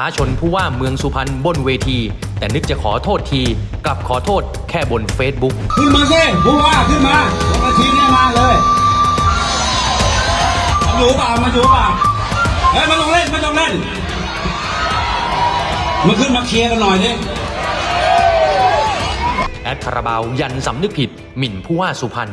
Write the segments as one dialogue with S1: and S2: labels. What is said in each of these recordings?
S1: ท้าชนผู้ว่าเมืองสุพรรณบนเวที แต่นึกจะขอโทษที กลับขอโทษแค่บนเฟซบุ๊ก
S2: ขึ้นมาสิผู้ว่าขึ้นมาลงมาทีนี้มาเลยมาอยู่เปล่ามาอยู่เปล่าเฮ้ยไม่ต้องเล่นไม่ต้องเล่นมาขึ้นมาเคลียร์กันหน่อยดิ
S1: แอดคาราบาวยันสำนึกผิด หมิ่นผู้ว่าสุพรรณ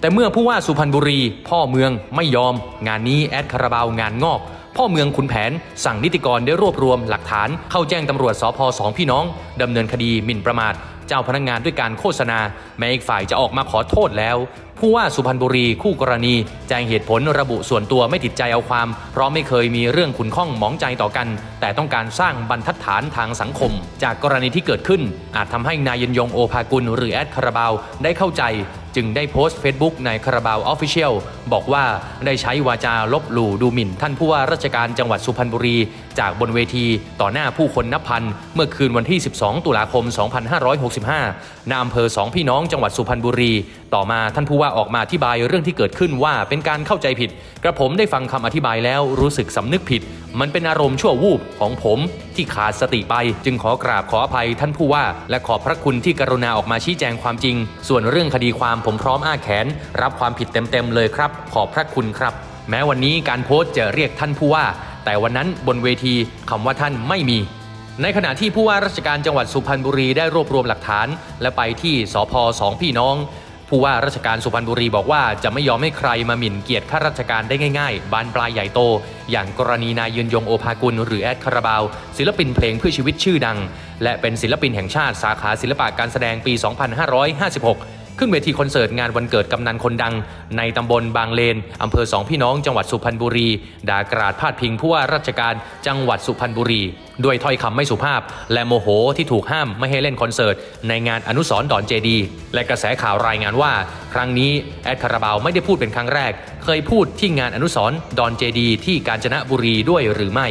S1: แต่เมื่อผู้ว่าสุพรรณบุรี พ่อเมืองไม่ยอม งานนี้แอดคาราบาวงานงอก พ่อเมืองขุนแผน สั่งนิติกรได้รวบรวมหลักฐาน เข้าแจ้งตำรวจสพสองพี่น้องดำเนินคดีหมิ่นประมาท เจ้าพนักงานด้วยการโฆษณา แม้อีกฝ่ายจะออกมาขอโทษแล้ว ผู้ว่าสุพรรณบุรีคู่กรณี แจ้งเหตุผลระบุส่วนตัวไม่ติดใจเอาความ เพราะไม่เคยมีเรื่องขุนข้องหมองใจต่อกัน แต่ต้องการสร้างบรรทัดฐานทางสังคม จากกรณีที่เกิดขึ้น อาจทำให้นายยนยงโอภากุล หรือแอดคาราบาวได้เข้าใจ จึงได้โพสต์ Facebook ในคาราบาวออฟฟิเชียล บอกว่าได้ใช้วาจาลบหลู่ดูหมิ่น ท่านผู้ว่าราชการจังหวัดสุพรรณบุรี จากบนเวทีต่อหน้าผู้คนนับพัน เมื่อคืนวันที่ 12 ตุลาคม 2565ณอำเภอสองพี่น้องจังหวัดสุพรรณบุรี ต่อมาท่านผู้ว่าออกมาอธิบายเรื่องที่เกิดขึ้นว่าเป็นการเข้าใจผิด กระผมได้ฟังคำอธิบายแล้วรู้สึกสำนึกผิด มันเป็นอารมณ์ชั่ววูบของผมที่ขาดสติไป จึงขอกราบขออภัยท่านผู้ว่า และขอบพระคุณที่กรุณาออกมาชี้แจงความจริง ส่วนเรื่องคดีความผมพร้อมอ้าแขน รับความผิดเต็มๆเลยครับขอบพระคุณครับ แม้วันนี้การโพสต์จะเรียกท่านผู้ว่า แต่วันนั้นบนเวทีคำว่าท่านไม่มี ในขณะที่ผู้ว่าราชการจังหวัดสุพรรณบุรีได้รวบรวมหลักฐาน และไปที่สพสองพี่น้อง ผู้ว่าราชการสุพรรณบุรีบอกว่าจะไม่ยอมให้ใครมาหมิ่นเกียรติข้าราชการได้ง่ายๆ บานปลายใหญ่โต อย่างกรณีนายยืนยงโอภากุล หรือแอดคาราบาว ศิลปินเพลงเพื่อชีวิตชื่อดัง และเป็นศิลปินแห่งชาติสาขาศิลปะการแสดงปี 2556 ขึ้นเวทีคอนเสิร์ตงานวันเกิดกำนันคนดัง ในตำบลบางเลนอำเภอสองพี่น้องจังหวัดสุพรรณบุรีด่ากราดพาดพิงผู้ว่าราชการจังหวัดสุพรรณบุรี ด้วยถ้อยคำไม่สุภาพ และโมโหที่ถูกห้ามไม่ให้เล่นคอนเสิร์ต ในงานอนุสรณ์ดอนเจดี และกระแสข่าวรายงานว่า ครั้งนี้แอดคาราบาวไม่ได้พูดเป็นครั้งแรก เคยพูดที่งานอนุสรณ์ดอนเจดี ที่กาญจนบุรีด้วยหรือไม่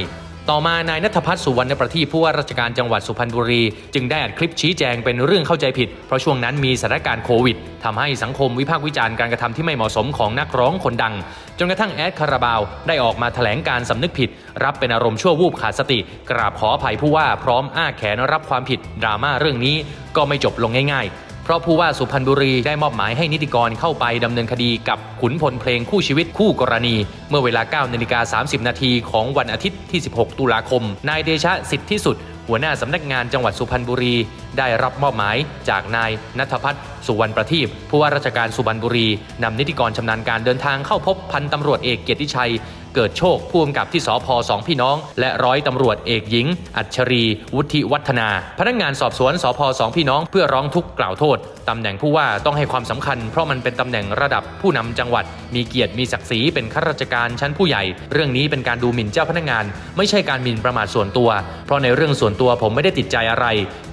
S1: ต่อมานายนัทพัฒน์สุวรรณประทีผู้ว่าราชการจังหวัดสุพรรณบุรี จึงได้อัดคลิปชี้แจงเป็นเรื่องเข้าใจผิด เพราะช่วงนั้นมีสถานการณ์โควิดทำให้สังคมวิพากษ์วิจารณ์การกระทำที่ไม่เหมาะสมของนักร้องคนดัง จนกระทั่งแอดคาราบาวได้ออกมาแถลงการสำนึกผิด รับเป็นอารมณ์ชั่ววูบขาดสติ กราบขออภัยผู้ว่าพร้อมอ้าแขนรับความผิดดราม่าเรื่องนี้ก็ไม่จบลงง่ายๆ ราะผู้ว่าสุพรรณบุรีได้มอบหมายให้นิติกรเข้าไปดำเนินคดีกับขุนพลเพลงคู่ชีวิตคู่กรณี เมื่อเวลา9นาฬิกา30 นาทีของวันอาทิตย์ที่ 16 ตุลาคม นายเดชะสิทธิสุด หัวหน้าสำนักงานจังหวัดสุพรรณบุรี ได้รับมอบหมายจากนายนัทพัฒน์สุวรรณประทีปผู้ว่าราชการสุพรรณบุรีนำนิติกรชำนาญการเดินทางเข้าพบพันตำรวจเอกเกียรติชัย เกิดโชคผู้กำกับที่สพสองพี่น้อง และร้อยตำรวจเอกหญิง อัชรี วุฒิวัฒนา พนักงานสอบสวนสพสองพี่น้องเพื่อร้องทุกข์กล่าวโทษตำแหน่งผู้ว่าต้องให้ความสำคัญ เพราะมันเป็นตำแหน่งระดับผู้นำจังหวัด มีเกียรติมีศักดิ์ศรีเป็นข้าราชการชั้นผู้ใหญ่ เรื่องนี้เป็นการดูหมิ่นเจ้าพนักงาน ไม่ใช่การหมิ่นประมาทส่วนตัว เพราะในเรื่องส่วนตัวผมไม่ได้ติดใจอะไร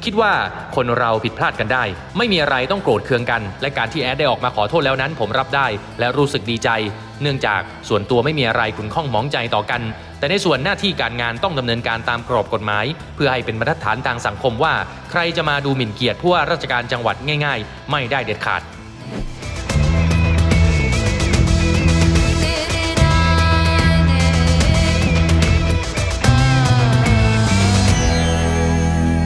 S1: คิดว่าคนเราผิดพลาดกันได้ ไม่มีอะไรต้องโกรธเคืองกัน และการที่แอดได้ออกมาขอโทษแล้วนั้นผมรับได้ และรู้สึกดีใจ เนื่องจากส่วนตัวไม่มีอะไรขุนข้องหมองใจต่อกัน แต่ในส่วนหน้าที่การงานต้องดำเนินการตามกรอบกฎหมาย เพื่อให้เป็นบรรทัดฐานทางสังคมว่า ใครจะมาดูหมิ่นเกียรติผู้ว่าราชการจังหวัดง่าย ๆ ไม่ได้เด็ดขาด